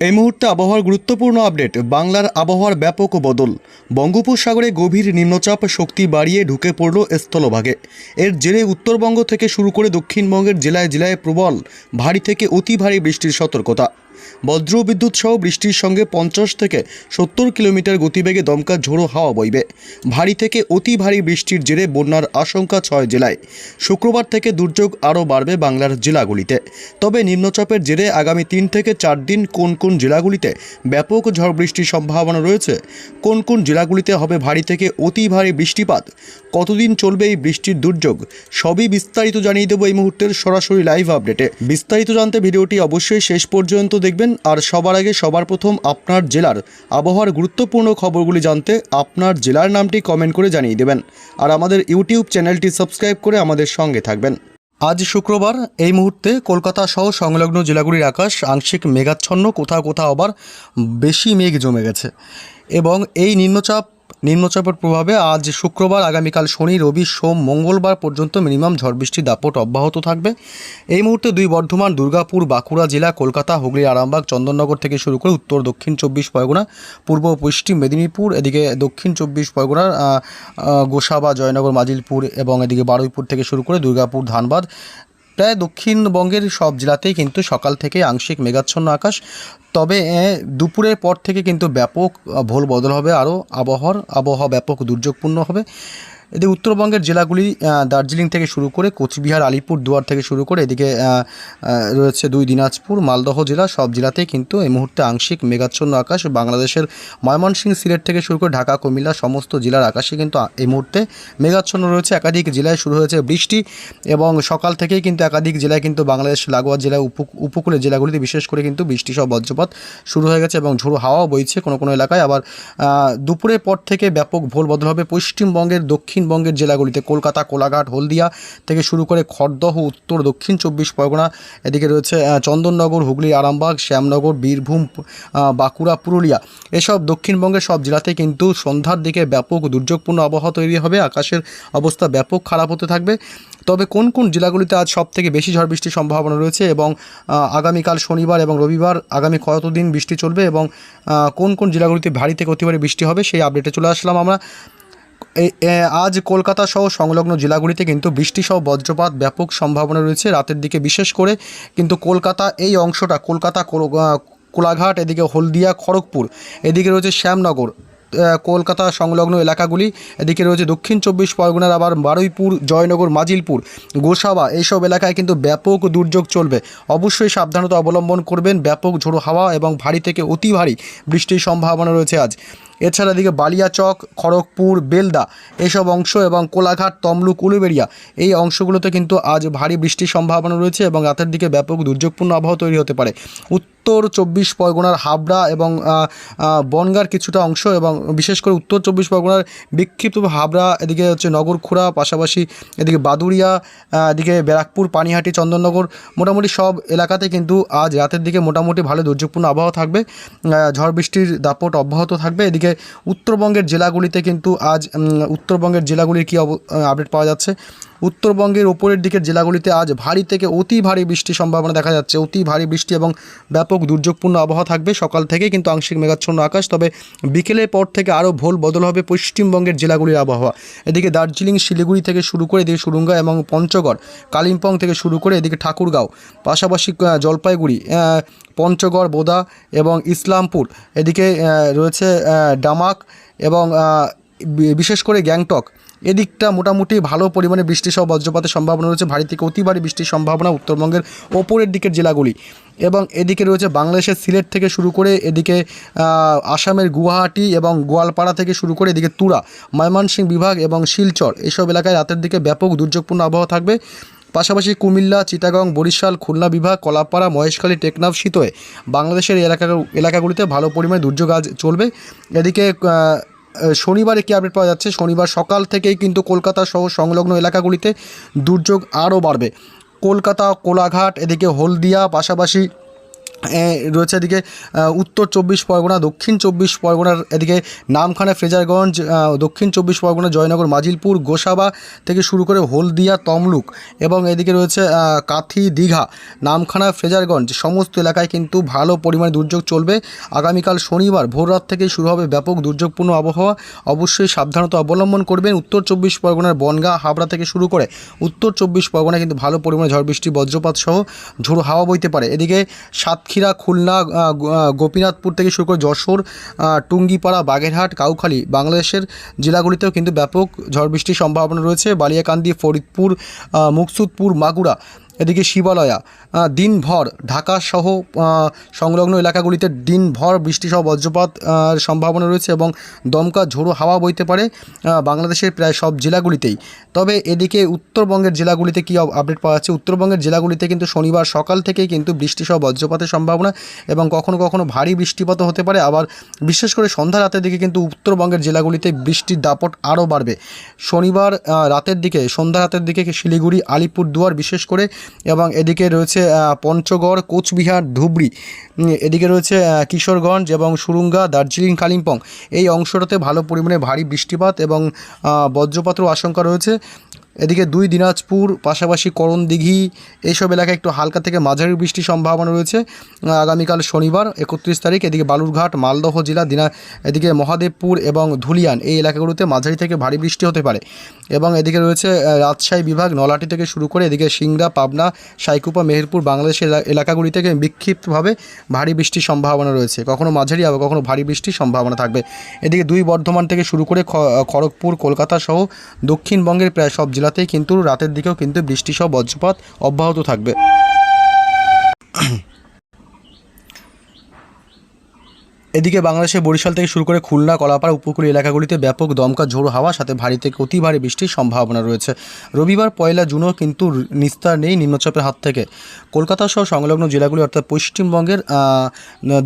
এই মুহূর্তে আবহাওয়ার গুরুত্বপূর্ণ আপডেট, বাংলার আবহাওয়ার ব্যাপক বদল। বঙ্গোপসাগরে গভীর নিম্নচাপ শক্তি বাড়িয়ে ঢুকে পড়ল স্থলভাগে। এর জেরে উত্তরবঙ্গ থেকে শুরু করে দক্ষিণবঙ্গের জেলায় জেলায় প্রবল, ভারী থেকে অতি ভারী বৃষ্টির সতর্কতা। বজ্র বিদ্যুৎ সহ বৃষ্টির সঙ্গে পঞ্চাশ থেকে সত্তর কিলোমিটার গতিবেগে দমকা ঝোড়ো হাওয়া বইবে। ভারী থেকে অতি ভারী বৃষ্টির জেরে বন্যার আশঙ্কা ছয় জেলায়। শুক্রবার থেকে দুর্যোগ আরও বাড়বে বাংলার জেলাগুলিতে। তবে নিম্নচাপের জেরে আগামী তিন থেকে চার দিন কোন কোন জেলাগুলিতে ব্যাপক ঝড় বৃষ্টির সম্ভাবনা রয়েছে? কোন কোন জেলাগুলিতে হবে ভারী থেকে অতি ভারী বৃষ্টিপাত? কতদিন চলবে এই বৃষ্টির দুর্যোগ? সবই বিস্তারিত জানিয়ে দেবো এই মুহূর্তের সরাসরি লাইভ আপডেটে বিস্তারিত জানতে ভিডিওটি অবশ্যই শেষ পর্যন্ত দেখবেন আর সবার আগে সবার প্রথম আপনার জেলার আবহাওয়ার গুরুত্বপূর্ণ খবরগুলি জানতে আপনার জেলার নামটি কমেন্ট করে জানিয়ে দেবেন। আর আমাদের ইউটিউব চ্যানেলটি সাবস্ক্রাইব করে আমাদের সঙ্গে থাকবেন। আজ শুক্রবার, এই মুহূর্তে কলকাতা সহ সংলগ্ন জেলাগুলির আকাশ আংশিক মেঘাচ্ছন্ন, কোথাও কোথাও আবার বেশি মেঘ জমে গেছে। এবং এই নিম্নচাপ নিম্নচাপের প্রভাবে আজ শুক্রবার, আগামীকাল শনি, রবি, সোম, মঙ্গলবার পর্যন্ত মিনিমাম ঝড় বৃষ্টির দাপট অব্যাহত থাকবে। এই মুহূর্তে দুই বর্ধমান, দুর্গাপুর, বাঁকুড়া জেলা, কলকাতা, হুগলি, আরামবাগ, চন্দননগর থেকে শুরু করে উত্তর, দক্ষিণ চব্বিশ পরগনা, পূর্ব পশ্চিম মেদিনীপুর, এদিকে দক্ষিণ চব্বিশ পরগনার গোসাবা, জয়নগর, মাজিলপুর এবং এদিকে বারুইপুর থেকে শুরু করে দুর্গাপুর, ধানবাদ প্রায় দক্ষিণবঙ্গের সব জেলাতেই কিন্তু সকাল থেকে আংশিক মেঘাচ্ছন্ন আকাশ। তবে দুপুরের পর থেকে কিন্তু ব্যাপক ভোল বদল হবে। আরও আবহাওয়ার আবহাওয়া ব্যাপক দুর্যোগপূর্ণ হবে। এদিকে উত্তরবঙ্গের জেলাগুলি দার্জিলিং থেকে শুরু করে কোচবিহার, আলিপুর, দুয়ার থেকে শুরু করে এদিকে রয়েছে দুই দিনাজপুর, মালদহ জেলা, সব জেলাতেই কিন্তু এই মুহূর্তে আংশিক মেঘাচ্ছন্ন আকাশ। বাংলাদেশের ময়মনসিংহ সিলেট থেকে শুরু করে ঢাকা, কুমিল্লা সমস্ত জেলার আকাশে কিন্তু এই মুহূর্তে মেঘাচ্ছন্ন রয়েছে। একাধিক জেলায় শুরু হয়েছে বৃষ্টি এবং সকাল থেকেই কিন্তু একাধিক জেলায় কিন্তু বাংলাদেশ লাগোয়া উপ- উপকূলের জেলাগুলিতে বিশেষ করে কিন্তু বৃষ্টি সহ বজ্রপাত শুরু হয়ে গেছে এবং ঝোড়ো হাওয়াও বইছে কোনো কোনো এলাকায়। আবার দুপুরের পর থেকে ব্যাপক ভোল বদল হবে পশ্চিমবঙ্গের দক্ষিণবঙ্গের জেলাগুলিতে কলকাতা, কোলাঘাট, হলদিয়া থেকে শুরু করে খড়দহ, উত্তর, দক্ষিণ চব্বিশ পরগনা, এদিকে রয়েছে চন্দননগর, হুগলি, আরামবাগ, শ্যামনগর, বীরভূম বাঁকুড়া, পুরুলিয়া। এসব দক্ষিণবঙ্গের সব জেলাতে কিন্তু সন্ধ্যার দিকে ব্যাপক দুর্যোগপূর্ণ আবহাওয়া তৈরি হবে, আকাশের অবস্থা ব্যাপক খারাপ হতে থাকবে। তবে কোন কোন জেলাগুলিতে আজ সব থেকে বেশি ঝড় বৃষ্টির সম্ভাবনা রয়েছে এবং আগামীকাল শনিবার এবং রবিবার, আগামী কতদিন বৃষ্টি চলবে এবং কোন কোন জেলাগুলিতে ভারী থেকে অতি ভারী বৃষ্টি হবে সেই আপডেটে চলে আসলাম আমরা। আজ কলকাতা সহ সংলগ্ন জেলাগুলিতে কিন্তু বৃষ্টি সহ বজ্রপাত ব্যাপক সম্ভাবনা রয়েছে রাতের দিকে, বিশেষ করে কিন্তু কলকাতা এই অংশটা, কলকাতা, কোল- কোলাঘাট, এদিকে হলদিয়া, খড়গপুর, এদিকে রয়েছে শ্যামনগর। কলকাতা সংলগ্ন এলাকাগুলি। এদিকে রয়েছে দক্ষিণ চব্বিশ পরগনার আবার বারুইপুর, জয়নগর, মাজিলপুর, গোসাবা, এইসব এলাকায় কিন্তু ব্যাপক দুর্যোগ চলবে। অবশ্যই সাবধানতা অবলম্বন করবেন। ব্যাপক ঝোড়ো হাওয়া এবং ভারী থেকে অতি ভারী বৃষ্টির সম্ভাবনা রয়েছে আজ। এছাড়া এদিকে বালিয়াচক, খড়গপুর, বেলদা এইসব অংশ এবং কোলাঘাট, তমলুক, উলুবেড়িয়া এই অংশগুলোতে কিন্তু আজ ভারী বৃষ্টির সম্ভাবনা রয়েছে এবং রাতের দিকে ব্যাপক দুর্যোগপূর্ণ আবহাওয়া তৈরি হতে পারে। উত্তর চব্বিশ পরগনার হাবড়া এবং বনগার কিছুটা অংশ এবং বিশেষ করে উত্তর চব্বিশ পরগনার বিক্ষিপ্ত হাবড়া, এদিকে হচ্ছে নগরখুড়া, পাশাপাশি এদিকে বাদুড়িয়া এদিকে ব্যারাকপুর, পানিহাটি, চন্দননগর, মোটামুটি সব এলাকাতে কিন্তু আজ রাতের দিকে মোটামুটি ভালো দুর্যোগপূর্ণ আবহাওয়া থাকবে। ঝড় বৃষ্টির দাপট অব্যাহত থাকবে। এদিকে উত্তরবঙ্গের জেলাগুলিতে কিন্তু আজ উত্তরবঙ্গের জেলাগুলির কী আপডেট পাওয়া যাচ্ছে? উত্তরবঙ্গের ওপরের দিকের জেলাগুলিতে আজ ভারী থেকে অতি ভারী বৃষ্টির সম্ভাবনা দেখা যাচ্ছে। অতি ভারী বৃষ্টি এবং ব্যাপক দুর্যোগপূর্ণ আবহাওয়া থাকবে সকাল থেকে কিন্তু আংশিক মেঘাচ্ছন্ন আকাশ, তবে বিকেলের পর থেকে আরও ভোল বদল হবে পশ্চিমবঙ্গের জেলাগুলির আবহাওয়া। এদিকে দার্জিলিং, শিলিগুড়ি থেকে শুরু করে এদিকে সুরুঙ্গা এবং পঞ্চগড়, কালিম্পং থেকে শুরু করে এদিকে ঠাকুরগাঁও, পাশাপাশি জলপাইগুড়ি পঞ্চগড়, বোদা এবং ইসলামপুর, এদিকে রয়েছে ডামাক এবং বিশেষ করে গ্যাংটক এদিকটা মোটামুটি ভালো পরিমাণে বৃষ্টি সহ বজ্রপাতের সম্ভাবনা রয়েছে। ভারী থেকে অতি ভারী বৃষ্টির সম্ভাবনা উত্তরবঙ্গের ওপরের দিকের জেলাগুলি। এবং এদিকে রয়েছে বাংলাদেশের সিলেট থেকে শুরু করে এদিকে আসামের গুয়াহাটি এবং গোয়ালপাড়া থেকে শুরু করে এদিকে তুরা, ময়মনসিংহ বিভাগ এবং শিলচর, এসব এলাকায় রাতের দিকে ব্যাপক দুর্যোগপূর্ণ আবহাওয়া থাকবে। পাশাপাশি কুমিল্লা, চিটাগং, বরিশাল, খুলনা বিভাগ, কলাপাড়া, মহেশখালী, টেকনাফ শীতয়ে বাংলাদেশের এলাকা এলাকাগুলিতে ভালো পরিমাণে দুর্যোগ আজ চলবে। এদিকে শনিবারে কী আপডেট পাওয়া যাচ্ছে? শনিবার সকাল থেকেই কিন্তু কলকাতা সহ সংলগ্ন এলাকাগুলিতে দুর্যোগ আরও বাড়বে। কলকাতা কোলাঘাট, এদিকে হলদিয়া, পাশাপাশি রয়েছে এদিকে উত্তর চব্বিশ পরগনা, দক্ষিণ চব্বিশ পরগনার এদিকে নামখানা ফ্রেজারগঞ্জ দক্ষিণ চব্বিশ পরগনা, জয়নগর, মাজিলপুর, গোসাবা থেকে শুরু করে হলদিয়া, তমলুক এবং এদিকে রয়েছে কাথি, দীঘা, নামখানা ফ্রেজারগঞ্জ, সমস্ত এলাকায় কিন্তু ভালো পরিমাণে দুর্যোগ চলবে। আগামীকাল শনিবার ভোররাত থেকেই শুরু হবে ব্যাপক দুর্যোগপূর্ণ আবহাওয়া। অবশ্যই সাবধানতা অবলম্বন করবেন। উত্তর চব্বিশ পরগনার বনগাঁ, হাবড়া থেকে শুরু করে উত্তর চব্বিশ পরগনায় কিন্তু ভালো পরিমাণে ঝড় বৃষ্টি, বজ্রপাত সহ ঝোড়ো হাওয়া বইতে পারে। এদিকে সাতক্ষীরা খুলনা গোপীনাথপুর থেকে শুরু করে যশোর টুঙ্গিপাড়া, বাগেরহাট, কাউখালী বাংলাদেশের জেলাগুলিতেও কিন্তু ব্যাপক ঝড় বৃষ্টির সম্ভাবনা রয়েছে। বালিয়াকান্দি, ফরিদপুর মুকসুদপুর, মাগুরা। এদিকে শিবালয়া দিনভর ঢাকা সহ সংলগ্ন এলাকাগুলিতে দিনভর বৃষ্টি সহ বজ্রপাত সম্ভাবনা রয়েছে এবং দমকা ঝোড়ো হাওয়া বইতে পারে বাংলাদেশের প্রায় সব জেলাগুলিতেই। তবে এদিকে উত্তরবঙ্গের জেলাগুলিতে কী আপডেট পাওয়া যাচ্ছে? উত্তরবঙ্গের জেলাগুলিতে কিন্তু শনিবার সকাল থেকেই কিন্তু বৃষ্টি সহ বজ্রপাতের সম্ভাবনা এবং কখনো কখনো ভারী বৃষ্টিপাতও হতে পারে। আবার বিশেষ করে সন্ধ্যা রাতের দিকে কিন্তু উত্তরবঙ্গের জেলাগুলিতে বৃষ্টির দাপট আরও বাড়বে। শনিবার রাতের দিকে, সন্ধ্যা রাতের দিকে শিলিগুড়ি, আলিপুরদুয়ার বিশেষ করে এবং এদিকে রয়েছে পঞ্চগড়, কোচবিহার, ধুবড়ি। এদিকে রয়েছে কিশোরগঞ্জ এবং সুরুঙ্গা, দার্জিলিং, কালিম্পং। এই অংশটাতে ভালো পরিমাণে ভারী বৃষ্টিপাত এবং বজ্রপাতের আশঙ্কা রয়েছে। এদিকে দুই দিনাজপুর, পাশাপাশি করণদিঘি, এইসব এলাকায় একটু হালকা থেকে মাঝারি বৃষ্টির সম্ভাবনা রয়েছে। আগামীকাল শনিবার, একত্রিশ তারিখ, এদিকে বালুরঘাট, মালদহ জেলা, দিনা, এদিকে মহাদেবপুর এবং ধুলিয়ান এই এলাকাগুলোতে মাঝারি থেকে ভারী বৃষ্টি হতে পারে। এবং এদিকে রয়েছে রাজশাহী বিভাগ, নলাটি থেকে শুরু করে এদিকে সিংড়া, পাবনা, সাইকুপা, মেহেরপুর, বাংলাদেশের এলা- এলাকাগুলি থেকে বিক্ষিপ্তভাবে ভারী বৃষ্টির সম্ভাবনা রয়েছে। কখনো মাঝারি আবার কখনো ভারী বৃষ্টির সম্ভাবনা থাকবে। এদিকে দুই বর্ধমান থেকে শুরু করে খড়গপুর, কলকাতা সহ দক্ষিণবঙ্গের প্রায় সব জেলাতেই কিন্তু রাতের দিকেও কিন্তু বৃষ্টি সহ বজ্রপাত অব্যাহত থাকবে। এদিকে বাংলাদেশের বরিশাল থেকে শুরু করে খুলনা, কলাপাড়া উপকূলীয় এলাকাগুলিতে ব্যাপক দমকা ঝোড়ো হাওয়া, সাথে ভারী থেকে অতি ভারী বৃষ্টির সম্ভাবনা রয়েছে। রবিবার পয়লা জুনও কিন্তু নিস্তার নেই নিম্নচাপের হাত থেকে। কলকাতা সহ সংলগ্ন জেলাগুলি অর্থাৎ পশ্চিমবঙ্গের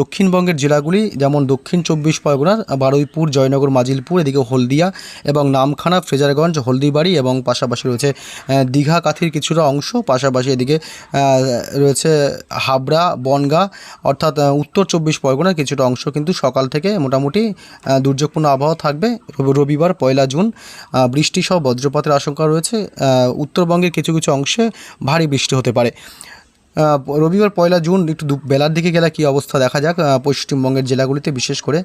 দক্ষিণবঙ্গের জেলাগুলি যেমন দক্ষিণ চব্বিশ পরগনার, বারুইপুর, জয়নগর, মাজিলপুর, এদিকে হলদিয়া এবং নামখানা, ফ্রেজারগঞ্জ, হলদিবাড়ি এবং পাশাপাশি রয়েছে দীঘা, কাথির কিছুটা অংশ। পাশাপাশি এদিকে রয়েছে হাবড়া, বনগাঁ অর্থাৎ উত্তর চব্বিশ পরগনার কিছুটা অংশ কিন্তু সকাল থেকে মোটামুটি দুর্যোগপূর্ণ আবহাওয়া থাকবে। রবিবার পয়লা জুন বৃষ্টি সহ বজ্রপাতের আশঙ্কা রয়েছে। উত্তরবঙ্গের কিছু কিছু অংশে ভারী বৃষ্টি হতে পারে। রবিবার পয়লা জুন একটু বেলার দিকে গেলে কী অবস্থা দেখা যাক। পশ্চিমবঙ্গের জেলাগুলিতে বিশেষ করে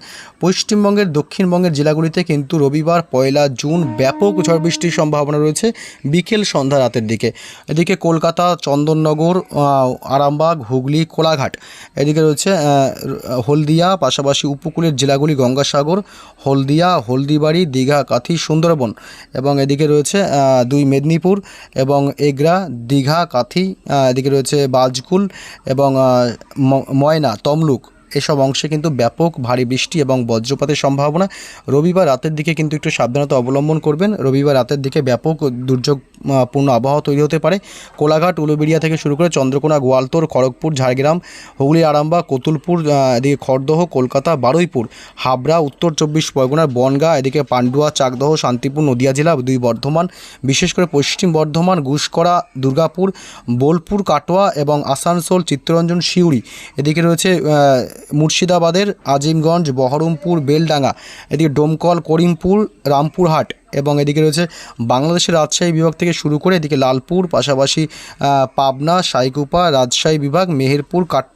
পশ্চিমবঙ্গের দক্ষিণবঙ্গের জেলাগুলিতে কিন্তু রবিবার পয়লা জুন ব্যাপক ঝড় বৃষ্টির সম্ভাবনা রয়েছে বিকেল সন্ধ্যা রাতের দিকে। এদিকে কলকাতা, চন্দননগর আরামবাগ, হুগলি, কোলাঘাট, এদিকে রয়েছে হলদিয়া, পাশাপাশি উপকূলের জেলাগুলি গঙ্গাসাগর, হলদিয়া, হলদিবাড়ি, দীঘা, কাথি, সুন্দরবন এবং এদিকে রয়েছে দুই মেদিনীপুর এবং এগরা, দীঘা, কাথি এদিকে রয়েছে বাজকুল এবং ময়না তমলুক। এসব অংশে কিন্তু ব্যাপক ভারী বৃষ্টি এবং বজ্রপাতের সম্ভাবনা। রবিবার রাতের দিকে কিন্তু একটু সাবধানতা অবলম্বন করবেন। রবিবার রাতের দিকে ব্যাপক দুর্যোগপূর্ণ আবহাওয়া তৈরি হতে পারে। কোলাঘাট, উলুবেড়িয়া থেকে শুরু করে চন্দ্রকোনা, গোয়ালতোর, খড়গপুর, ঝাড়গ্রাম, হুগলি, আরামবাগ, কতুলপুর এদিকে খড়দহ, কলকাতা, বারুইপুর, হাবড়া, উত্তর চব্বিশ পরগনার বনগাঁ, এদিকে পান্ডুয়া, চাকদহ, শান্তিপুর, নদিয়া জেলা দুই বর্ধমান, বিশেষ করে পশ্চিম বর্ধমান গুসকরা দুর্গাপুর, বোলপুর, কাটোয়া এবং আসানসোল, চিত্তরঞ্জন, সিউড়ি। এদিকে রয়েছে মুর্শিদাবাদের আজিমগঞ্জ বহরমপুর বেলডাঙ্গা এদিকে ডোমকল করিমপুর রামপুরহাট এবং এদিকে রয়েছে বাংলাদেশের রাজশাহী বিভাগ থেকে শুরু করে এদিকে লালপুর, পাশাপাশি পাবনা, সাইকুপা, রাজশাহী বিভাগ, মেহেরপুর, কাট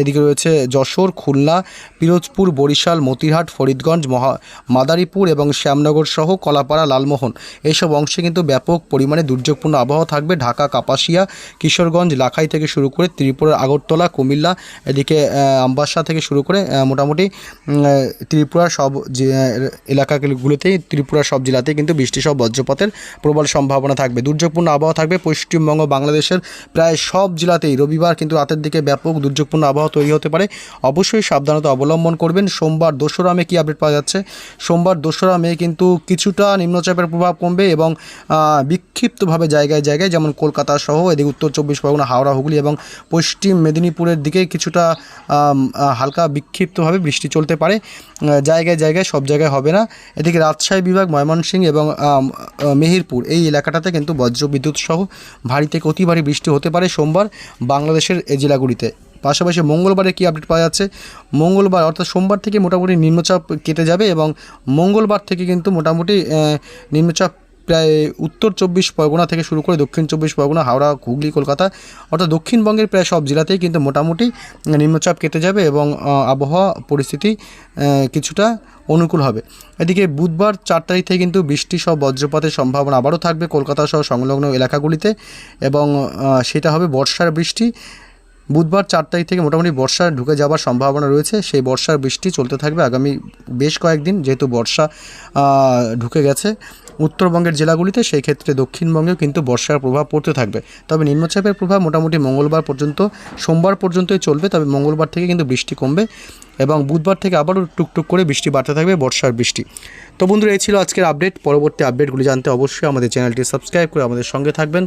এদিকে রয়েছে যশোর, খুলনা, পিরোজপুর, বরিশাল মতিহাট ফরিদগঞ্জ, মহা, মাদারীপুর এবং শ্যামনগর সহ কলাপাড়া, লালমোহন। এইসব অংশে কিন্তু ব্যাপক পরিমাণে দুর্যোগপূর্ণ আবহাওয়া থাকবে ঢাকা, কাপাসিয়া, কিশোরগঞ্জ, লাখাই থেকে শুরু করে ত্রিপুরার আগরতলা, কুমিল্লা, এদিকে আমবাসা থেকে শুরু করে মোটামুটি ত্রিপুরার সব যে এলাকাগুলোতেই ত্রিপুরার সব জেলাতেই কিন্তু বৃষ্টি সহ বজ্রপাতের প্রবল সম্ভাবনা থাকবে। দুর্যোগপূর্ণ আবহাওয়া থাকবে। পশ্চিমবঙ্গ, বাংলাদেশের প্রায় সব জেলাতেই রবিবার কিন্তু রাতের দিকে ব্যাপক দুর্যোগপূর্ণ আবহাওয়া তৈরি হতে পারে। অবশ্যই সাবধানতা অবলম্বন করবেন। সোমবার দোসরা মে কী আপডেট পাওয়া যাচ্ছে? সোমবার দোসরা মে কিন্তু কিছুটা নিম্নচাপের প্রভাব কমবে এবং বিক্ষিপ্তভাবে জায়গায় জায়গায় যেমন কলকাতা সহ এদিকে উত্তর চব্বিশ পরগনা, হাওড়া, হুগলি এবং পশ্চিম মেদিনীপুরের দিকে কিছুটা হালকা বিক্ষিপ্তভাবে বৃষ্টি চলতে পারে। জায়গায় জায়গায়, সব জায়গায় হবে না। এদিকে রাজশাহী বিভাগ, ময়মনসিংহ এবং মেহিরপুর, এই এলাকাটাতে কিন্তু বজ্র বিদ্যুৎ সহ ভারী থেকে অতি ভারী বৃষ্টি হতে পারে সোমবার বাংলাদেশের এই জেলাগুলিতে। পাশাপাশি মঙ্গলবারে কি আপডেট পাওয়া যাচ্ছে? মঙ্গলবার, অর্থাৎ সোমবার থেকে মোটামুটি নিম্নচাপ কেটে যাবে এবং মঙ্গলবার থেকে কিন্তু মোটামুটি নিম্নচাপ প্রায় উত্তর চব্বিশ পরগনা থেকে শুরু করে দক্ষিণ চব্বিশ পরগনা, হাওড়া, হুগলি, কলকাতা, অর্থাৎ দক্ষিণবঙ্গের প্রায় সব জেলাতেই কিন্তু মোটামুটি নিম্নচাপ কেটে যাবে এবং আবহাওয়া পরিস্থিতি কিছুটা অনুকূল হবে। এদিকে বুধবার চার তারিখ থেকে কিন্তু বৃষ্টি সহ বজ্রপাতের সম্ভাবনা আবারও থাকবে কলকাতা সহ সংলগ্ন এলাকাগুলিতে এবং সেটা হবে বর্ষার বৃষ্টি। বুধবার চার তারিখ থেকে মোটামুটি বর্ষা ঢুকে যাওয়ার সম্ভাবনা রয়েছে। সেই বর্ষার বৃষ্টি চলতে থাকবে আগামী বেশ কয়েকদিন যেহেতু বর্ষা ঢুকে গেছে। উত্তরবঙ্গের জেলাগুলিতে সেই ক্ষেত্রে দক্ষিণবঙ্গেও কিন্তু বর্ষার প্রভাব পড়তে থাকবে। তবে নিম্নচাপের প্রভাব মোটামুটি মঙ্গলবার পর্যন্ত, সোমবার পর্যন্তই চলবে, তবে মঙ্গলবার থেকে কিন্তু বৃষ্টি কমবে এবং বুধবার থেকে আবারও টুকটুক করে বৃষ্টি বাড়তে থাকবে, বর্ষার বৃষ্টি। তো বন্ধুরা, এই ছিল আজকের আপডেট। পরবর্তী আপডেটগুলি জানতে অবশ্যই আমাদের চ্যানেলটি সাবস্ক্রাইব করে আমাদের সঙ্গে থাকবেন।